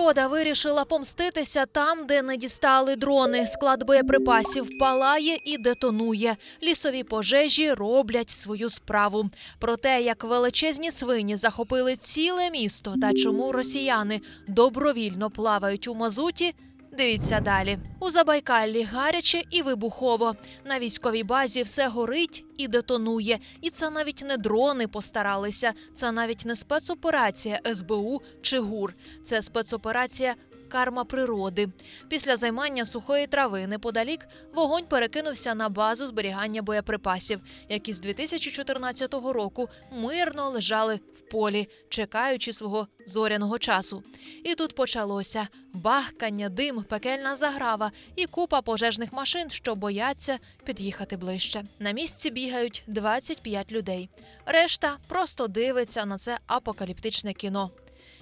Природа вирішила помститися там, де не дістали дрони. Склад боєприпасів палає і детонує. Лісові пожежі роблять свою справу. Про те, як величезні свині захопили ціле місто та чому росіяни добровільно плавають у мазуті. Дивіться далі. У Забайкаллі гаряче і вибухово. На військовій базі все горить і детонує. І це навіть не дрони постаралися. Це навіть не спецоперація СБУ чи ГУР. Це спецоперація Карма природи. Після займання сухої трави неподалік вогонь перекинувся на базу зберігання боєприпасів, які з 2014 року мирно лежали в полі, чекаючи свого зоряного часу. І тут почалося бахкання, дим, пекельна заграва і купа пожежних машин, що бояться під'їхати ближче. На місці бігають 25 людей. Решта просто дивиться на це апокаліптичне кіно.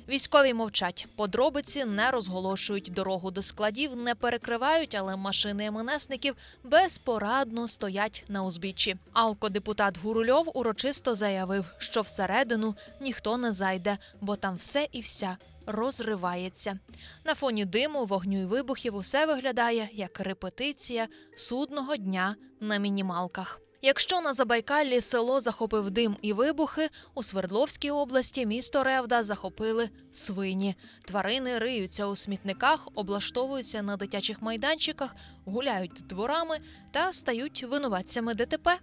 Військові мовчать, подробиці не розголошують дорогу до складів, не перекривають, але машини МНСників безпорадно стоять на узбіччі. Алкодепутат Гурульов урочисто заявив, що всередину ніхто не зайде, бо там все і вся розривається. На фоні диму, вогню і вибухів усе виглядає як репетиція судного дня на мінімалках. Якщо на Забайкаллі село захопив дим і вибухи, у Свердловській області місто Ревда захопили свині. Тварини риються у смітниках, облаштовуються на дитячих майданчиках, гуляють дворами та стають винуватцями ДТП.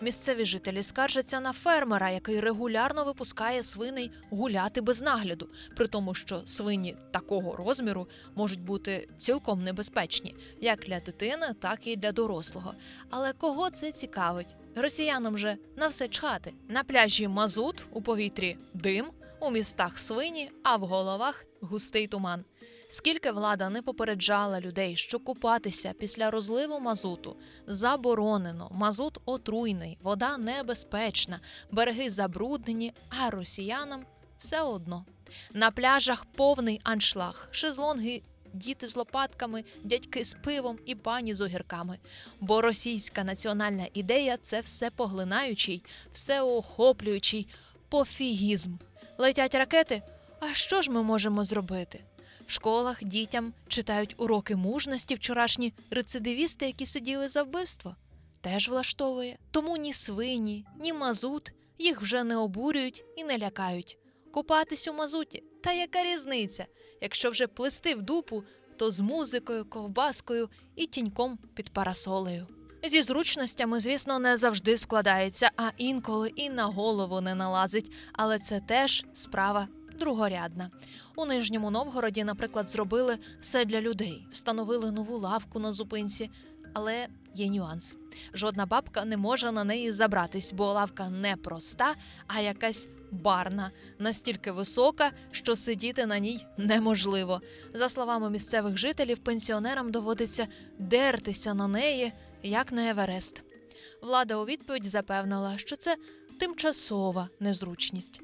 Місцеві жителі скаржаться на фермера, який регулярно випускає свиней гуляти без нагляду, при тому, що свині такого розміру можуть бути цілком небезпечні як для дитини, так і для дорослого. Але кого це цікавить? Росіянам же на все чхати. На пляжі мазут, у повітрі дим, у містах свині, а в головах густий туман. Скільки влада не попереджала людей, що купатися після розливу мазуту заборонено, мазут отруйний, вода небезпечна, береги забруднені, а росіянам все одно. На пляжах повний аншлаг, шезлонги, діти з лопатками, дядьки з пивом і пані з огірками. Бо російська національна ідея це все поглинаючий, всеохоплюючий пофігізм. Летять ракети. А що ж ми можемо зробити? В школах дітям читають уроки мужності вчорашні рецидивісти, які сиділи за вбивство. Теж влаштовує. Тому ні свині, ні мазут їх вже не обурюють і не лякають. Купатись у мазуті. Та яка різниця? Якщо вже плести в дупу, то з музикою, ковбаскою і тіньком під парасолею. Зі зручностями, звісно, не завжди складається, а інколи і на голову не налазить, але це теж справа другорядна. У Нижньому Новгороді, наприклад, зробили все для людей, встановили нову лавку на зупинці. Але є нюанс: жодна бабка не може на неї забратись, бо лавка не проста, а якась барна, настільки висока, що сидіти на ній неможливо. За словами місцевих жителів, пенсіонерам доводиться дертися на неї, як на Еверест. Влада у відповідь запевнила, що це тимчасова незручність.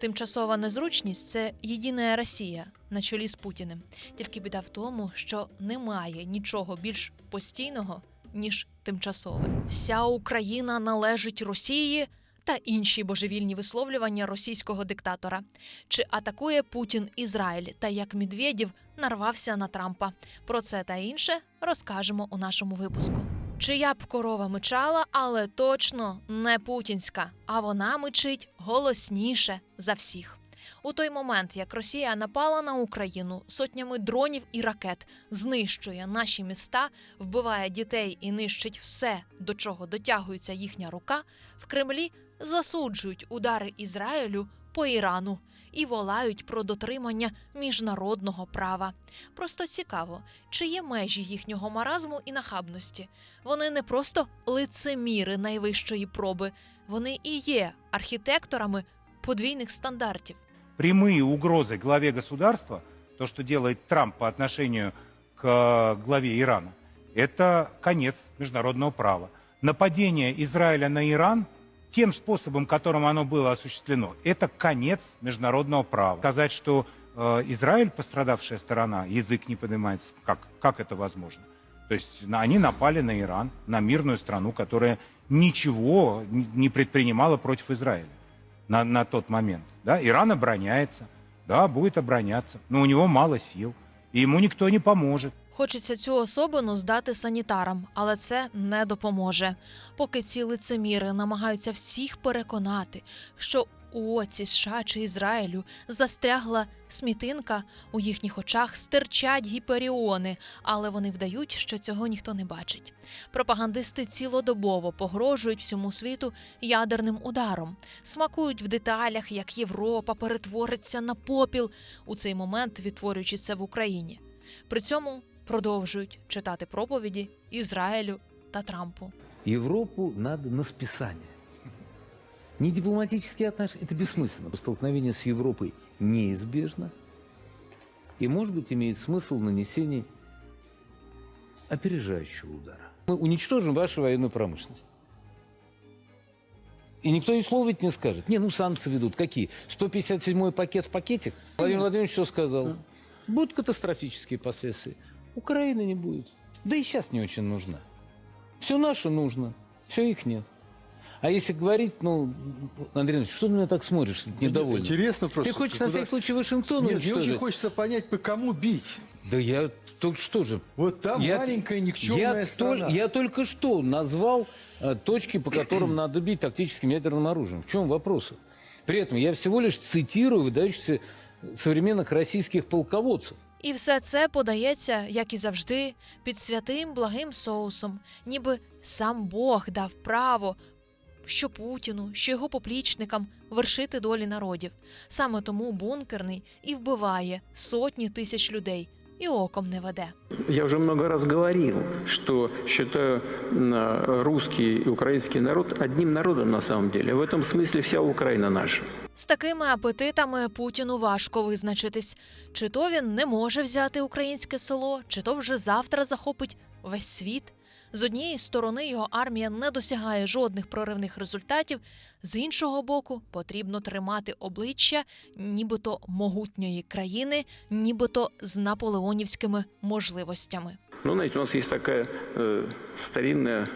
Тимчасова незручність це єдина Росія на чолі з Путіним. Тільки біда в тому, що немає нічого більш постійного, ніж тимчасове. Вся Україна належить Росії та інші божевільні висловлювання російського диктатора. Чи атакує Путін Ізраїль та як Медведєв нарвався на Трампа? Про це та інше розкажемо у нашому випуску. Чия б корова мичала, але точно не путінська, а вона мичить голосніше за всіх. У той момент, як Росія напала на Україну сотнями дронів і ракет, знищує наші міста, вбиває дітей і нищить все, до чого дотягується їхня рука, в Кремлі засуджують удари Ізраїлю по Ірану і волають про дотримання міжнародного права. Просто цікаво, чи є межі їхнього маразму і нахабності. Вони не просто лицеміри найвищої проби, вони і є архітекторами подвійних стандартів. Прямые угрозы главе государства, то, что делает Трамп по отношению к э, главе Ирана, это конец международного права. Нападение Израиля на Иран тем способом, которым оно было осуществлено, это конец международного права. Сказать, что э, Израиль пострадавшая сторона, язык не поднимается, как, как это возможно? То есть они напали на Иран, на мирную страну, которая ничего не предпринимала против Израиля на, на тот момент. Да? Иран обороняется. да, будет обороняться. Но у него мало сил, и ему никто не поможет. Хочеться цю особину здати санітарам, але це не допоможе. Поки ці лицеміри намагаються всіх переконати, що у оці США чи Ізраїлю застрягла смітинка, у їхніх очах стирчать гіперіони, але вони вдають, що цього ніхто не бачить. Пропагандисти цілодобово погрожують всьому світу ядерним ударом, смакують в деталях, як Європа перетвориться на попіл, у цей момент відтворюючи це в Україні. При цьому продовжують читати проповіді Ізраїлю та Трампу. Европу надо на списание. Не дипломатические отношения, это бессмысленно. Столкновение с Европой неизбежно. И, может быть, имеет смысл нанесение опережающего удара. Мы уничтожим вашу военную промышленность. И никто ни слова ведь не скажет. Не, ну санкции ведут. Какие? 157-й пакет в пакетик? Владимир Владимирович что сказал? Будут катастрофические последствия. Украины не будет. Да и сейчас не очень нужна. Все наше нужно, все их нет. А если говорить, ну, Андрей Иванович, что ты на меня так смотришь, недовольно? Интересно просто. Ты хочешь куда- на всякий случай Вашингтон Нет, мне очень уничтожить? хочется понять, по кому бить. Да я только что же... Вот там я- маленькая никчемная я, страна. толь- я только что назвал э, точки, по которым надо бить тактическим ядерным оружием. В чем вопрос? При этом я всего лишь цитирую выдающихся современных российских полководцев. І все це подається, як і завжди, під святим благим соусом, ніби сам Бог дав право, що Путіну, що його поплічникам вершити долі народів. Саме тому бункерний і вбиває сотні тисяч людей і оком не веде. Я уже много раз говорил, что считаю м, э, русский и украинский народ одним народом на самом деле. В этом смысле вся Украина наша. З такими апетитами Путіну важко визначитись, чи то він не може взяти українське село, чи то вже завтра захопить весь світ. З однієї сторони його армія не досягає жодних проривних результатів, з іншого боку, потрібно тримати обличчя нібито могутньої країни, нібито з наполеонівськими можливостями. Ну, знаете, у нас есть такая э, старинная,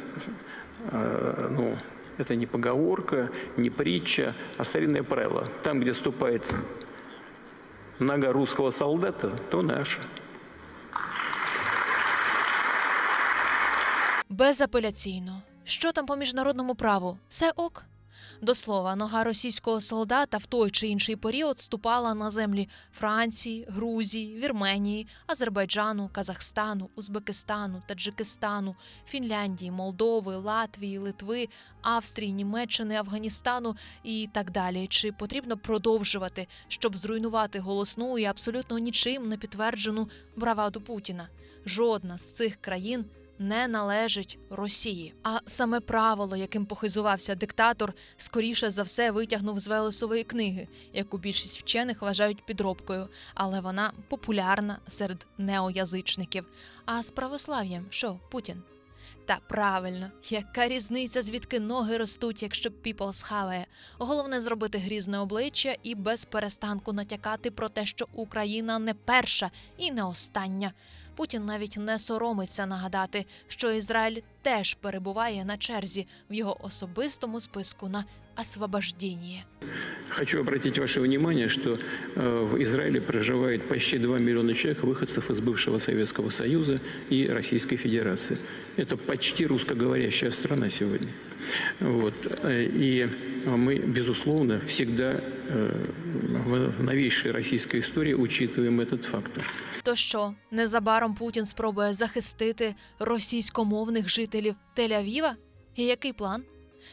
э, ну, это не поговорка, не притча, а старинное правило. Там, где ступает нога русского солдата, то наша. Безапеляційно. Що там по міжнародному праву? Все ок. До слова, нога російського солдата в той чи інший період ступала на землі Франції, Грузії, Вірменії, Азербайджану, Казахстану, Узбекистану, Таджикистану, Фінляндії, Молдови, Латвії, Литви, Австрії, Німеччини, Афганістану і так далі. Чи потрібно продовжувати, щоб зруйнувати голосну і абсолютно нічим не підтверджену браваду Путіна? Жодна з цих країн не належить Росії. А саме правило, яким похизувався диктатор, скоріше за все витягнув з Велесової книги, яку більшість вчених вважають підробкою, але вона популярна серед неоязичників. А з православ'ям що, Путін? Та правильно, яка різниця, звідки ноги ростуть, якщо піпл схаває. Головне зробити грізне обличчя і без перестанку натякати про те, що Україна не перша і не остання. Путін навіть не соромиться нагадати, що Ізраїль теж перебуває на черзі в його особистому списку на освобождение. Хочу обратить ваше внимание, что э, в Израиле проживает почти 2 миллиона человек, выходцев из бывшего Советского Союза и Российской Федерации. Это почти русскоговорящая страна сегодня. Вот. Э, И мы, безусловно, всегда э, в новейшей российской истории учитываем этот фактор. То що незабаром Путін спробує захистити російськомовних жителів Тель-Авіва? І який план?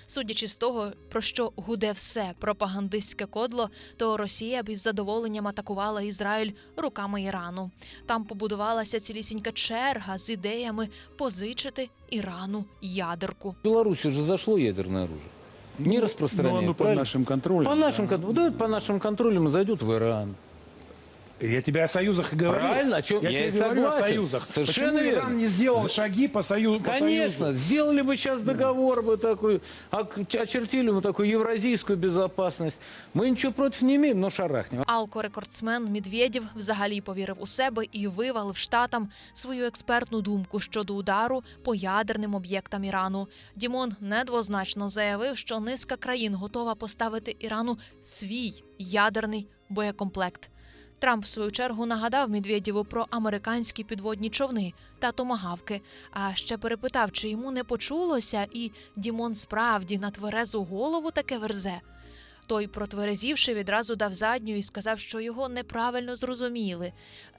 Судячи з того, про що гуде все пропагандистське кодло, то Росія б із задоволенням атакувала Ізраїль руками Ірану. Там побудувалася цілісінька черга з ідеями позичити Ірану ядерку. В Беларуси же зашло ядерное оружие. Не распространяет, Но оно под правильно? нашим контролем. По нашим, кон- да, по нашим контролям и зайдет в Иран. Я тебе о союзах и говорю. Правильно, о чем я, я и тебе говорю о согласен. союзах. Совершенно Почему верно. Иран не сделал шаги по, сою... по Конечно, союзу? сделали бы сейчас договор бы такой, ок- очертили бы такую евразийскую безопасность. Мы ничего против не имеем, но шарахнем. Алко-рекордсмен Медведєв взагалі повірив у себе і вивалив штатам свою експертну думку щодо удару по ядерним об'єктам Ірану. Дімон недвозначно заявив, що низка країн готова поставити Ірану свій ядерний боєкомплект. Трамп, в свою чергу, нагадав Медведєву про американські підводні човни та томагавки. А ще перепитав, чи йому не почулося, і Дімон справді на тверезу голову таке верзе. Той, протверезівши, відразу дав задню і сказав, що його неправильно зрозуміли.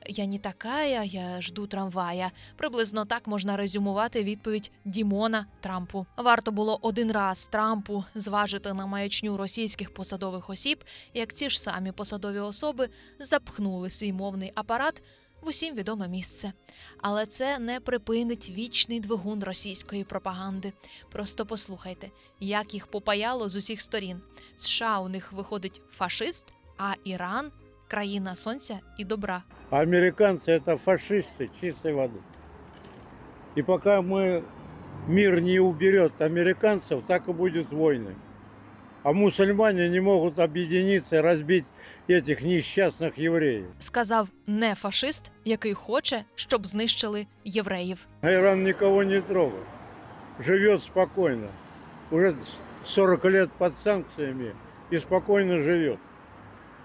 Я не такая, я жду трамвая. Приблизно так можна резюмувати відповідь Дімона Трампу. Варто було один раз Трампу зважити на маячню російських посадових осіб, як ці ж самі посадові особи запхнули свій мовний апарат в усім відоме місце. Але це не припинить вічний двигун російської пропаганди. Просто послухайте, як їх попаяло з усіх сторін. США у них виходить фашист, а Іран країна сонця і добра. А американцы это фашисты чистой воды. И пока мы мир не уберет американцев, так и будет войны. А мусульмане не могут объединиться и разбить этих несчастных евреев. Сказав не фашист, який хоче, щоб знищили євреїв. А нікого не трогает. Живет спокойно. Уже 40 лет под санкциями и спокойно живет.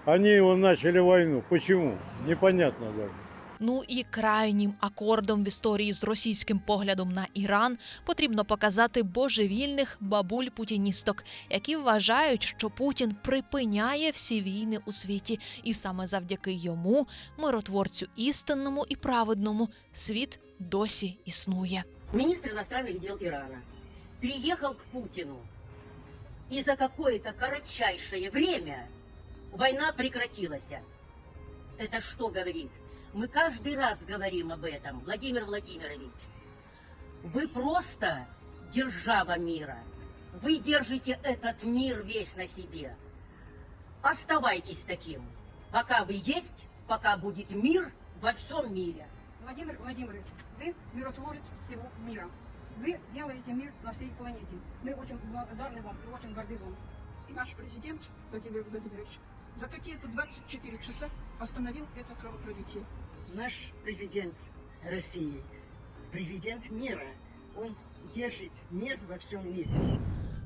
Они его начали войну. Почему? Непонятно даже. Ну і крайнім акордом в історії з російським поглядом на Іран потрібно показати божевільних бабуль путіністок, які вважають, що Путін припиняє всі війни у світі, і саме завдяки йому, миротворцю істинному і праведному, світ досі існує. министр иностранных дел Ирана, приехал к Путину, и за какое-то коротчайшее время война прекратилась. Это что говорит? Мы каждый раз говорим об этом, Владимир Владимирович. Вы просто держава мира. Вы держите этот мир весь на себе. Оставайтесь таким, пока вы есть, пока будет мир во всем мире. Владимир Владимирович, вы миротворец всего мира. Вы делаете мир на всей планете. Мы очень благодарны вам и очень горды вам. И наш президент Владимир Владимирович за какие-то 24 часа остановил это кровопролитие. Наш президент России, президент мира, он держит мир во всем мире.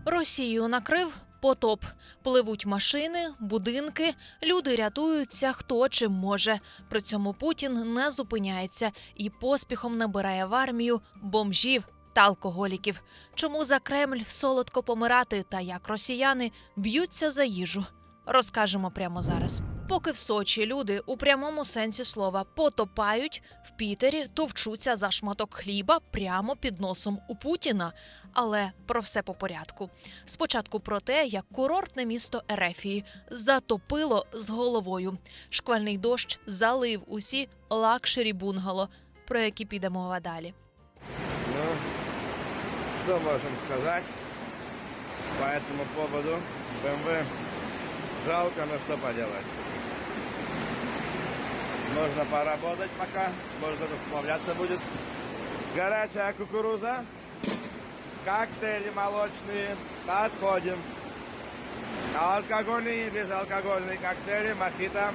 Росію накрив потоп. Пливуть машини, будинки, люди рятуються хто чим може. При цьому Путін не зупиняється і поспіхом набирає в армію бомжів та алкоголіків. Чому за Кремль солодко помирати та як росіяни б'ються за їжу? Розкажемо прямо зараз. Поки в Сочі люди у прямому сенсі слова потопають, в Пітері товчуться за шматок хліба прямо під носом у Путіна. Але про все по порядку. Спочатку про те, як курортне місто Ерефії затопило з головою. Шквальний дощ залив усі лакшері бунгало, про які піде мова далі. Ну, что можем сказать по этому поводу? БМВ жалко, но что поделать. Можно поработать пока, может это сплавляться будет. Горячая кукуруза, коктейли молочные, подходим. Алкогольные и безалкогольные коктейли, мохито.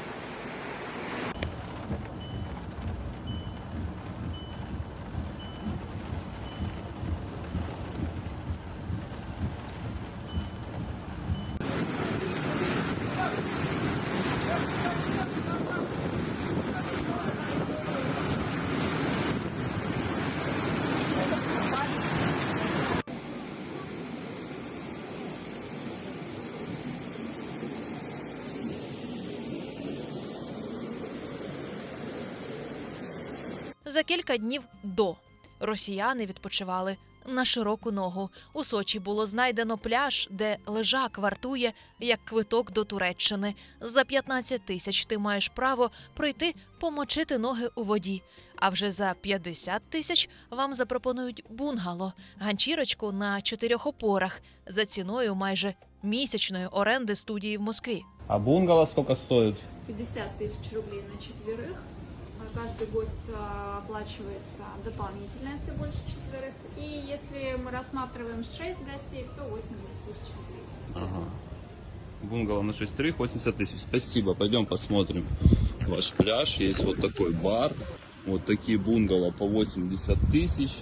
За кілька днів до росіяни відпочивали на широку ногу. У Сочі було знайдено пляж, де лежак вартує як квиток до Туреччини. За 15 тисяч ти маєш право пройти помочити ноги у воді. А вже за 50 тисяч вам запропонують бунгало, ганчірочку на чотирьох опорах за ціною майже місячної оренди студії в Москві. А бунгало сколько стоит? 50 тысяч рублей на четверых. Каждый гость а, оплачивается дополнительно, если больше четверых. И если мы рассматриваем 6 гостей, то 80 тысяч рублей. Ага. Бунгало на шестерых 80 тысяч. Спасибо. Пойдем посмотрим ваш пляж. Есть вот такой бар. Вот такие бунгало по 80 тысяч.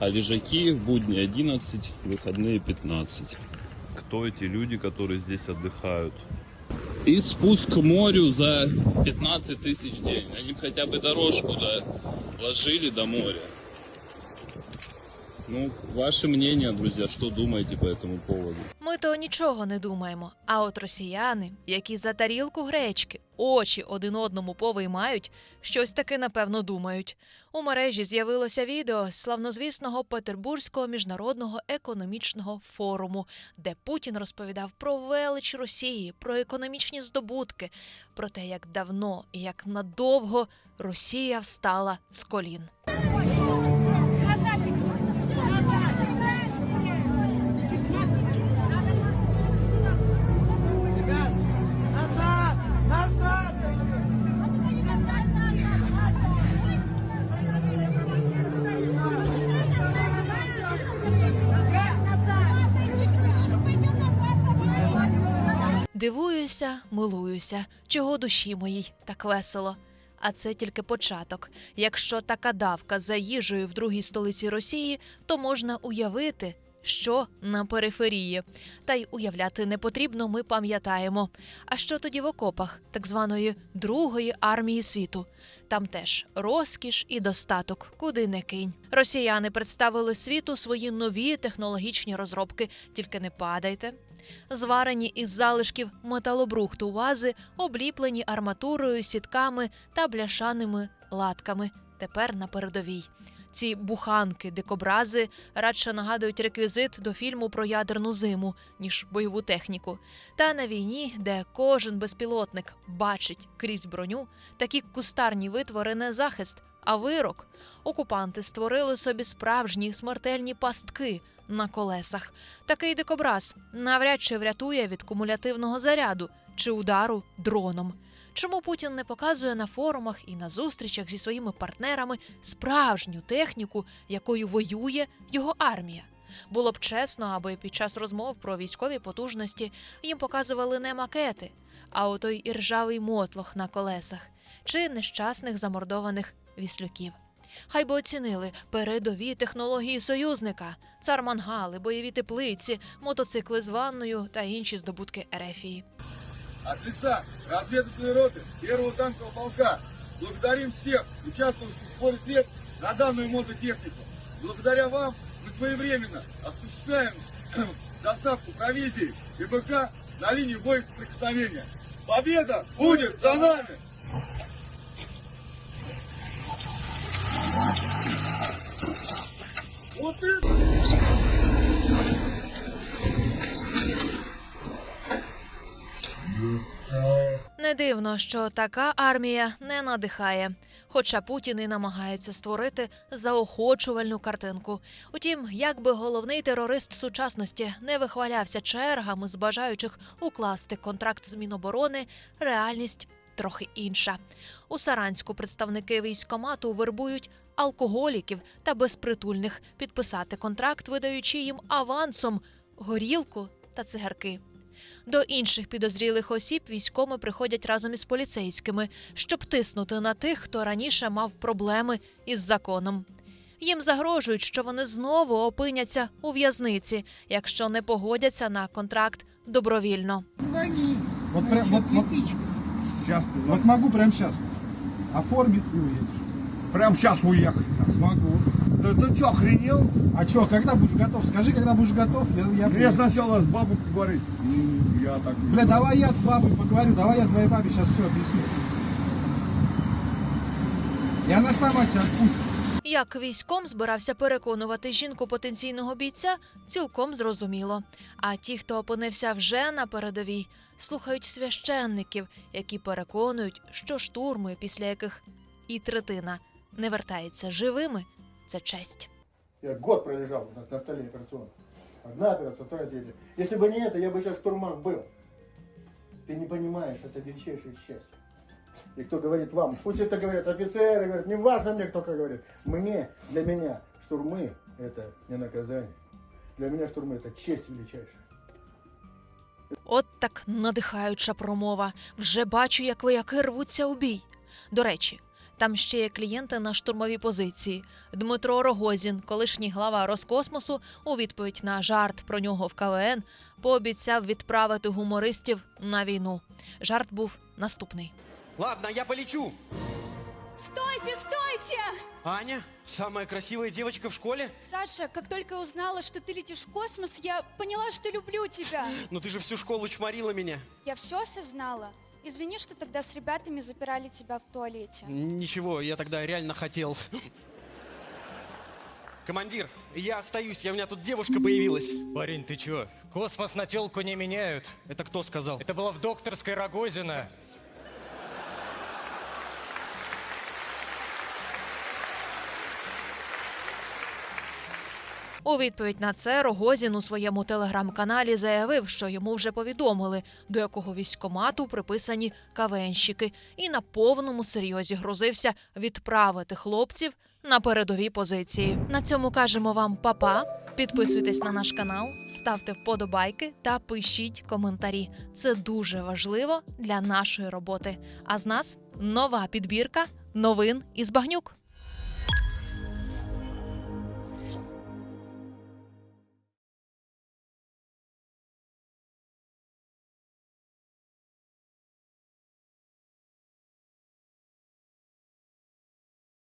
А лежаки в будни 11, выходные 15. Кто эти люди, которые здесь отдыхают? И спуск к морю за 15 тысяч день. Они хотя бы дорожку да, вложили до моря. Ну, ваше мнение, друзья, что думаете по этому поводу? Ми то нічого не думаємо. А от росіяни, які за тарілку гречки очі один одному повиймають, щось таки напевно думають. У мережі з'явилося відео з славнозвісного Петербурзького міжнародного економічного форуму, де Путін розповідав про велич Росії, про економічні здобутки, про те, як давно і як надовго Росія встала з колін. Дивуюся, милуюся, чого душі моїй так весело. А це тільки початок. Якщо така давка за їжею в другій столиці Росії, то можна уявити, що на периферії. Та й уявляти не потрібно, ми пам'ятаємо. А що тоді в окопах так званої Другої армії світу? Там теж розкіш і достаток, куди не кинь. Росіяни представили світу свої нові технологічні розробки. Тільки не падайте. Зварені із залишків металобрухту вази, обліплені арматурою, сітками та бляшаними латками. Тепер на передовій. Ці буханки, дикобрази радше нагадують реквізит до фільму про ядерну зиму, ніж бойову техніку. Та на війні, де кожен безпілотник бачить крізь броню, такі кустарні витвори не захист, а вирок. Окупанти створили собі справжні смертельні пастки на колесах. Такий дикобраз навряд чи врятує від кумулятивного заряду чи удару дроном. Чому Путін не показує на форумах і на зустрічах зі своїми партнерами справжню техніку, якою воює його армія? Було б чесно, аби під час розмов про військові потужності їм показували не макети, а отой іржавий мотлох на колесах чи нещасних замордованих віслюків. Хай би оцінили передові технології союзника, цар мангали, бойові теплиці, мотоцикли з ванною та інші здобутки Ерефії. От лица разведывательной роты первого танкового полка благодарим всех участвующих в сборе средств на данную мототехнику. Благодаря вам мы своевременно осуществляем доставку провизии и БК на линии боеприкосновения. Победа будет за нами! Не дивно, що така армія не надихає. Хоча Путін і намагається створити заохочувальну картинку. Утім, як би головний терорист сучасності не вихвалявся чергами з бажаючих укласти контракт з Міноборони, реальність трохи інша. У Саранську представники військомату вербують алкоголіків та безпритульних підписати контракт, видаючи їм авансом горілку та цигарки. До інших підозрілих осіб військоми приходять разом із поліцейськими, щоб тиснути на тих, хто раніше мав проблеми із законом. Їм загрожують, що вони знову опиняться у в'язниці, якщо не погодяться на контракт добровільно. Вот, прям, вот, вот, сейчас, вот могу прямо сейчас оформить и уедешь. Прямо сейчас уехать? Могу. Да ты что, охренел? А что, когда будешь готов? Скажи, когда будешь готов, я... Я, сначала с бабой поговорить. Я так... Бля, давай я с бабой поговорю, давай я твоей бабе сейчас все объясню. И она сама тебя отпустит. Як військом збирався переконувати жінку потенційного бійця, цілком зрозуміло. А ті, хто опинився вже на передовій, слухають священників, які переконують, що штурми, після яких і третина не вертається живими, це честь. Я год пролежал на, на столе операционном. Одна операция, вторая, третья. Если бы не это, я бы сейчас штурман был. Ты не понимаешь, это величайшее счастье. И кто говорит вам, пусть это говорят офицеры, говорят, не важно мне, кто как говорит. Мне, для меня штурмы это не наказание. Для меня штурмы это честь величайшая. От так надихаюча промова. Вже бачу, як вояки рвуться у бій. До речі, там ще є клієнти на штурмовій позиції. Дмитро Рогозін, колишній глава Роскосмосу, у відповідь на жарт про нього в КВН, пообіцяв відправити гумористів на війну. Жарт був наступний. Ладно, я полечу. Стойте, стойте! Аня, самая красивая девочка в школе? Саша, как только я узнала, что ты летишь в космос, я поняла, что люблю тебя. Ну ты же всю школу чморила меня. Я все осознала. Извини, что тогда с ребятами запирали тебя в туалете. Ничего, я тогда реально хотел. Командир, я остаюсь, я, у меня тут девушка появилась. Парень, ты чё? Космос на телку не меняют. Это кто сказал? Это было в докторской Рогозина. У відповідь на це Рогозін у своєму телеграм-каналі заявив, що йому вже повідомили, до якого військомату приписані КВНщики, і на повному серйозі грозився відправити хлопців на передові позиції. На цьому кажемо вам па-па. Підписуйтесь на наш канал, ставте вподобайки та пишіть коментарі. Це дуже важливо для нашої роботи. А з нас нова підбірка новин із багнюк.